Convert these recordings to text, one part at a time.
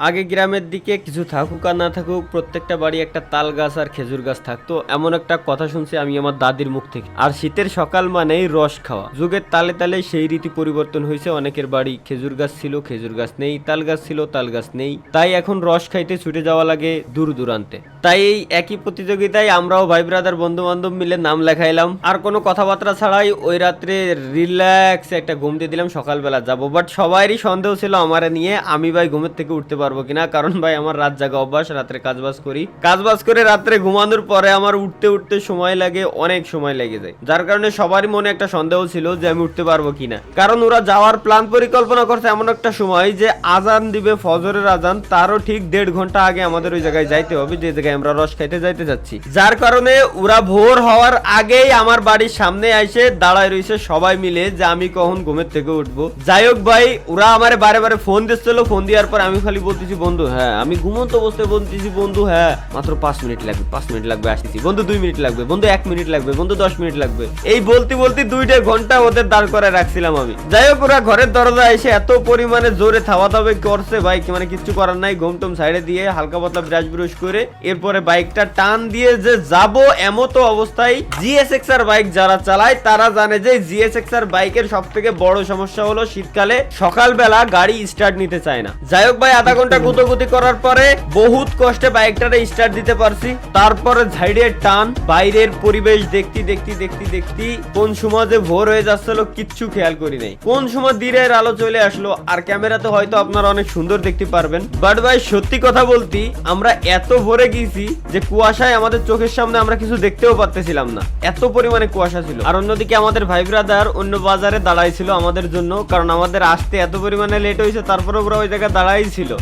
আগে গ্রামের দিকে কিছু থাকুক আর না থাকুক, প্রত্যেকটা বাড়ি একটা তাল গাছ আর খেজুর গাছ থাকতো। এমন একটা কথা শুনছি আমি আমার দাদির মুখ থেকে। আর শীতের সকাল মানেই রস খাওয়া। যুগের তালে তালে সেই রীতি পরিবর্তন হয়েছে। অনেকের বাড়ি খেজুর গাছ ছিল, খেজুর গাছ নেই। তাল গাছ ছিল, তাল গাছ নেই। তাই এখন রস খাইতে ছুটে যাওয়া লাগে দূর দূরান্তে। তাই এই একই প্রতিযোগিতায় আমরাও ভাই ব্রাদার বন্ধু বান্ধব মিলে নাম লেখাইলাম। আর কোনো কথাবার্তা ছাড়াই ওই রাত্রে রিল্যাক্স একটা ঘুম দিয়ে দিলাম। সকালবেলা যাব। বাট সবারই সন্দেহ ছিল আমার নিয়ে, আমি ভাই ঘুমের থেকে উঠতে পারব কিনা? কারণ ভাই, আমার রাত জাগা অভ্যাস, রাত্রে কাজবাজ করি। কাজবাজ করে রাত্রে ঘুমানোর পরে আমার উঠতে উঠতে সময় লাগে, অনেক সময় লেগে যায়। যার কারণে সবারই মনে একটা সন্দেহ ছিল যে আমি উঠতে পারব কিনা। কারণ ওরা যাওয়ার প্ল্যান পরিকল্পনা করছে এমন একটা সময় যে আজান দিবে, ফজরের আজান, তারও ঠিক দেড় ঘণ্টা আগে আমাদের ওই জায়গায় যাইতে হবে, যে জায়গায় আমরা রস খাইতে যাইতে যাচ্ছি। যার কারণে ওরা ভোর হওয়ার আগেই আমার বাড়ির সামনে এসে দাঁড়ায় রয়েছে সবাই মিলে যে আমি কখন ঘুমের থেকে উঠবো। যাই হোক ভাই, ওরা আমারে বারে বারে ফোন দিচ্ছিল ফোন দেওয়ার পর আমি খালি বলতেছি বন্ধু হ্যাঁ। আমি ঘুমন্ত অবস্থায় বলতেছি বন্ধু হ্যাঁ। মাত্র পাঁচ মিনিট লাগবে, পাঁচ মিনিট লাগবে, আসতেছি। বন্ধু, দুই মিনিট লাগবে, বন্ধু, এক মিনিট লাগবে, বন্ধু, দশ মিনিট লাগবে। এই বলতে বলতে দুইটা ঘণ্টা ওদের দাঁড় করে রাখছিলাম আমি। যাই হোক, ওরা ঘরের দরজা এসে এত পরিমাণে জোরে থাওয়া দাওয়া করছে, ভাই মানে কিচ্ছু করার নাই। ঘুম টুম সাইডে দিয়ে হালকা পাতলা ব্রাশ ব্রুশ করে এরপরে বাইকটা টান দিয়ে যে যাব এমতো অবস্থায় জিএসএক্স আর বাইক যারা চালায়, তারা জানে যে জিএসএক্স আর বাইকের সব থেকে বড় সমস্যা হলো শীতকালে সকালবেলা গাড়ি স্টার্ট নিতে চায় না। যাই হোক, ভাই, আধা ঘণ্টা গুতোগুতি করার পরে বহুত কষ্টে বাইকটারে স্টার্ট দিতে পারছি। তারপরে ঝাইডের টান, বাইরের পরিবেশ দেখতে দেখতে দেখতে দেখতে কোন সময় যে ভোর হয়ে যাচ্ছিল কিচ্ছু খেয়াল করি নাই। কোন সময় দিনের আলো চলে আসলো, আর ক্যামেরাতে হয়তো আপনারা অনেক সুন্দর দেখতে পারবেন। বাট ভাই, সত্যি কথা বলতি, আমরা এত ভরে গিয়েছি যে কুয়াশায় আমাদের চোখের সামনে আমরা কিছু দেখতেও পারতেছিলাম না। এত পরিমাণে কুয়াশা ছিল। আর অন্যদিকে আমাদের ভাই ব্রাদার অন্য বাজারে দাঁড়াই ছিল আমাদের জন্য, কারণ আমাদের আসতে এত পরিমাণে লেট হয়েছে তারপরে ওরা ওই জায়গায় দাঁড়াই ছিল।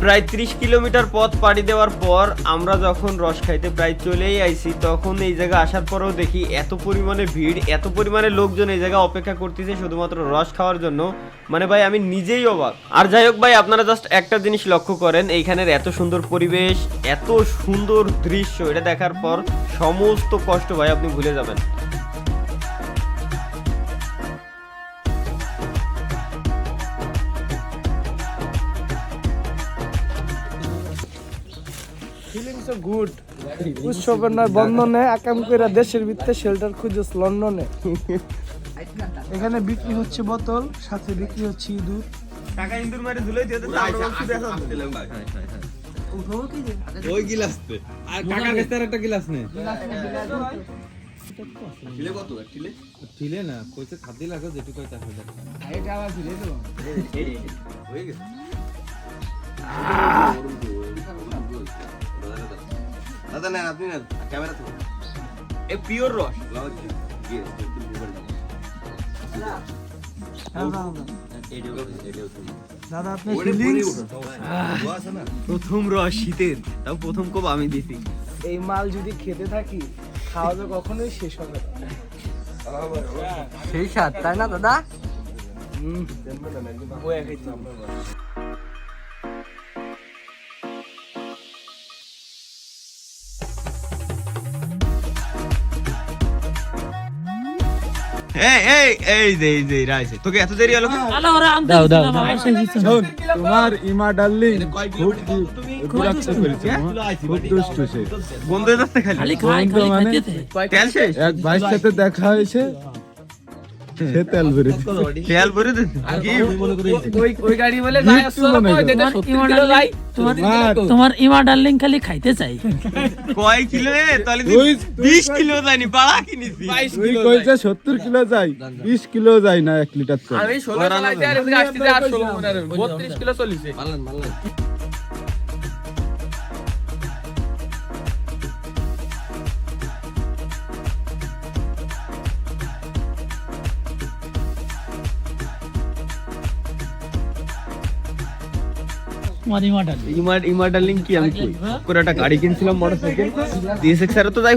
প্রায় ত্রিশ কিলোমিটার পথ পাড়ি দেওয়ার পর আমরা যখন রস খাইতে প্রায় চলেই আইছি, তখন এই জায়গা আসার পরেও দেখি এত পরিমাণে ভিড়, এত পরিমাণে লোকজন এই জায়গা অপেক্ষা করতেছে শুধুমাত্র রস খাওয়ার জন্য। মানে ভাই, আমি নিজেই অবাক। আর যাই হোক ভাই, আপনারা জাস্ট একটা জিনিস লক্ষ্য করেন, এইখানের এত সুন্দর পরিবেশ, এত সুন্দর দৃশ্য, এটা দেখার পর সমস্ত কষ্ট ভাই, আপনি ভুলে যাবেন। গুড উৎসবের নয় বন্ধনে আকাম কইরা দেশের ভিতরে শেল্টার খুঁজেছ লন্ডনে। এখানে বিক্রি হচ্ছে বোতল সাথে বিক্রি হচ্ছে ইঁদুর। টাকা ইন্দুর মারে ধুলে দিয়ে ওই গিলাসতে আর কাকার কাছে একটা গিলাস নেই ঠিলে কত? ঠিলে ঠিলে না কইতে খাদি লাগো যেটু কই তা। হয়ে হয়ে গেছে। দাদা নেন আপনি নেন ক্যামেরা তো এ পিওর রস। দাদা আপনি ফিলিংস প্রথম রস শীতের তাও প্রথম কোপ আমি দিছি। এই মাল যদি খেতে থাকি খাওয়া তো কখনোই শেষ হবে সেই স্বাদ তাই না দাদা? হুম, এই এই এই যে এই যে রাইছে তোকে এত দেরি হলো দাও দাও শোন তোমার ইমা ডার্লিং খুব করেছে খুব দুষ্টু সে। বন্ধ হয়ে যাচ্ছে খালি? বন্ধু মানে তেল শেষ? এক ভাইয়ের সাথে দেখা হয়েছে সে তেল ভরে তেল ভরে ওই ওই গাড়ি বলে মৃত্যু। তোমার তোমার ইমা ডার্লিং খালি খাইতে চাই। কয় কিলো তাহলে 20 কিলো জানি পাড়া কিনিছি কইছে কিলো যাই বিশ কিলো যাই না এক লিটার আমি ষোলো চালাইতে আর আসতে আর ষোলো বত্রিশ কিলো চলিছে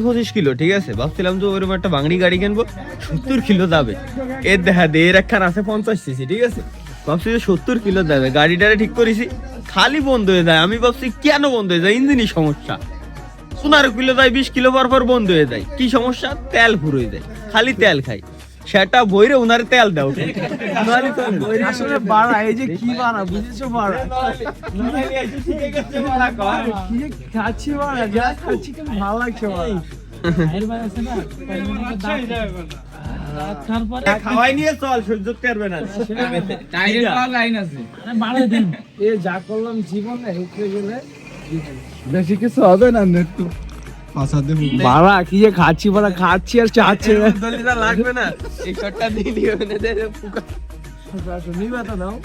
25 কিলো, ঠিক আছে? ভাবছিলাম একটা বাঙড়ি গাড়ি কিনবো 70 কিলো যাবে। এর দেখা দে, এর একখান আছে 50 সিসি ঠিক আছে? ভাবছি যে 70 কিলো যাবে, গাড়িটারে ঠিক করেছি, খালি বন্ধ হয়ে যায়। আমি ভাবছি কেন বন্ধ হয়ে যায়? ইঞ্জিনই সমস্যা। পনেরো কিলো যায়, বিশ কিলো পর পর বন্ধ হয়ে যায়। কি সমস্যা? তেল ফুরোয় যায়, খালি তেল খাই। সেটা বইরে উনারে তেল দাও। আসলে বাড়া এই যে কি বাড়া বুঝেছ বাড়া? খাচ্ছি বাড়া যা খাচ্ছি কেমন ভালো লাগছে বাড়া। তারপরে খাওয়াই নিয়ে চল সহ্য করবে না। আরে বাড়াই এ যা করলাম জীবনে বেশি কিছু হবে না একটু দেবো বাড়া কি যে খাচ্ছি বাড়া খাচ্ছি আর চাচ্ছে লাগবে না। এই শটটা দে নিবা তো নাও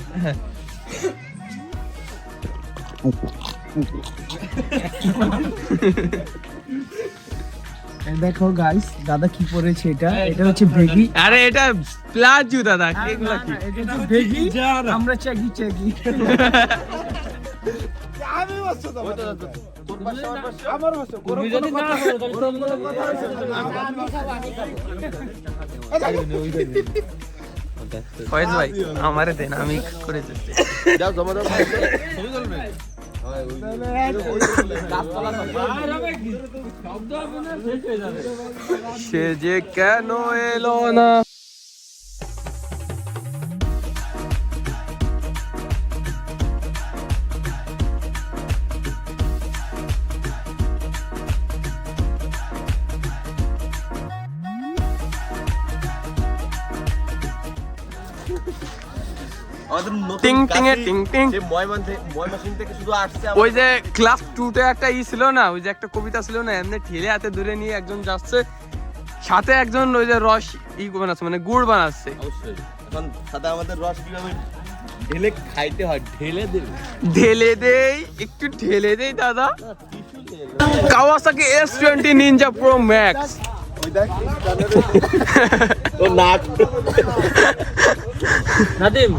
এই দেখো গাইস দাদা কি পরেছে এটা? এটা হচ্ছে বেগি আরে এটা প্লাজু দাদা। এগুলা কি? এটা হচ্ছে বেগি আমরা চেকি চেকি তুমি যদি না করো ফয়েজ ভাই আমারে দেন আমি করে দিচ্ছি। সে যে কেন এলো না? টিং টিং এ টিং টিং। ওই যে ক্লাস টুতে একটা ই ছিল না ওই যে একটা কবিতা ছিল না এমনি ঠেলে হাতে দূরে নিয়ে একজন যাচ্ছে। সাথে একজন ওই যে রস ই বানাচ্ছে মানে গুড় বানাচ্ছে। অবশ্যই। এখন সাদা আমাদের রস কীভাবে ঢেলে খাইতে হয়? ঢেলে দেবে ঢেলে দেই একটু ঢেলে দেই দাদা। Kawasaki S twenty Ninja pro max ও নাট নাদিম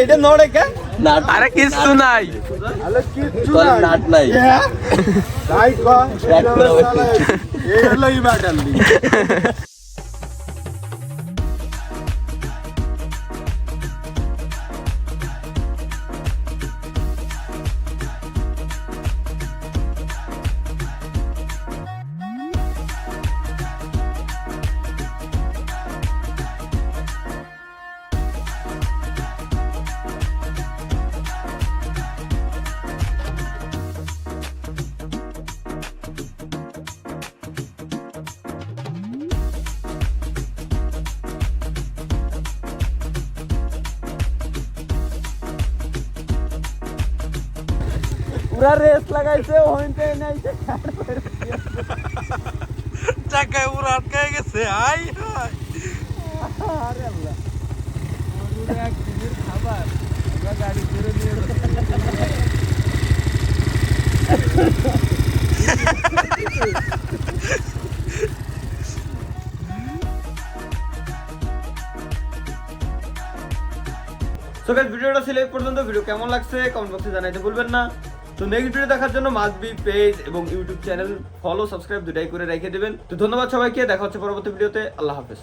এটা আরে কিছু নাই। নাট নাই। পুরা রেস লাগাইছে হইতে নাইছে চাকায় পুরো আটকায় গেছে আই হাই তো গাইস ভিডিওটা ছিল এই পর্যন্ত। ভিডিও কেমন লাগছে? কমেন্ট বক্সে জানাইতে ভুলবেন না। তো নেক্সট ভিডিও দেখার জন্য মাসবি পেজ এবং ইউটিউব চ্যানেল ফলো সাবস্ক্রাইব দুটাই করে রেখে দেবেন। তো ধন্যবাদ সবাইকে, দেখা হচ্ছে পরবর্তী ভিডিওতে আল্লাহ হাফেজ।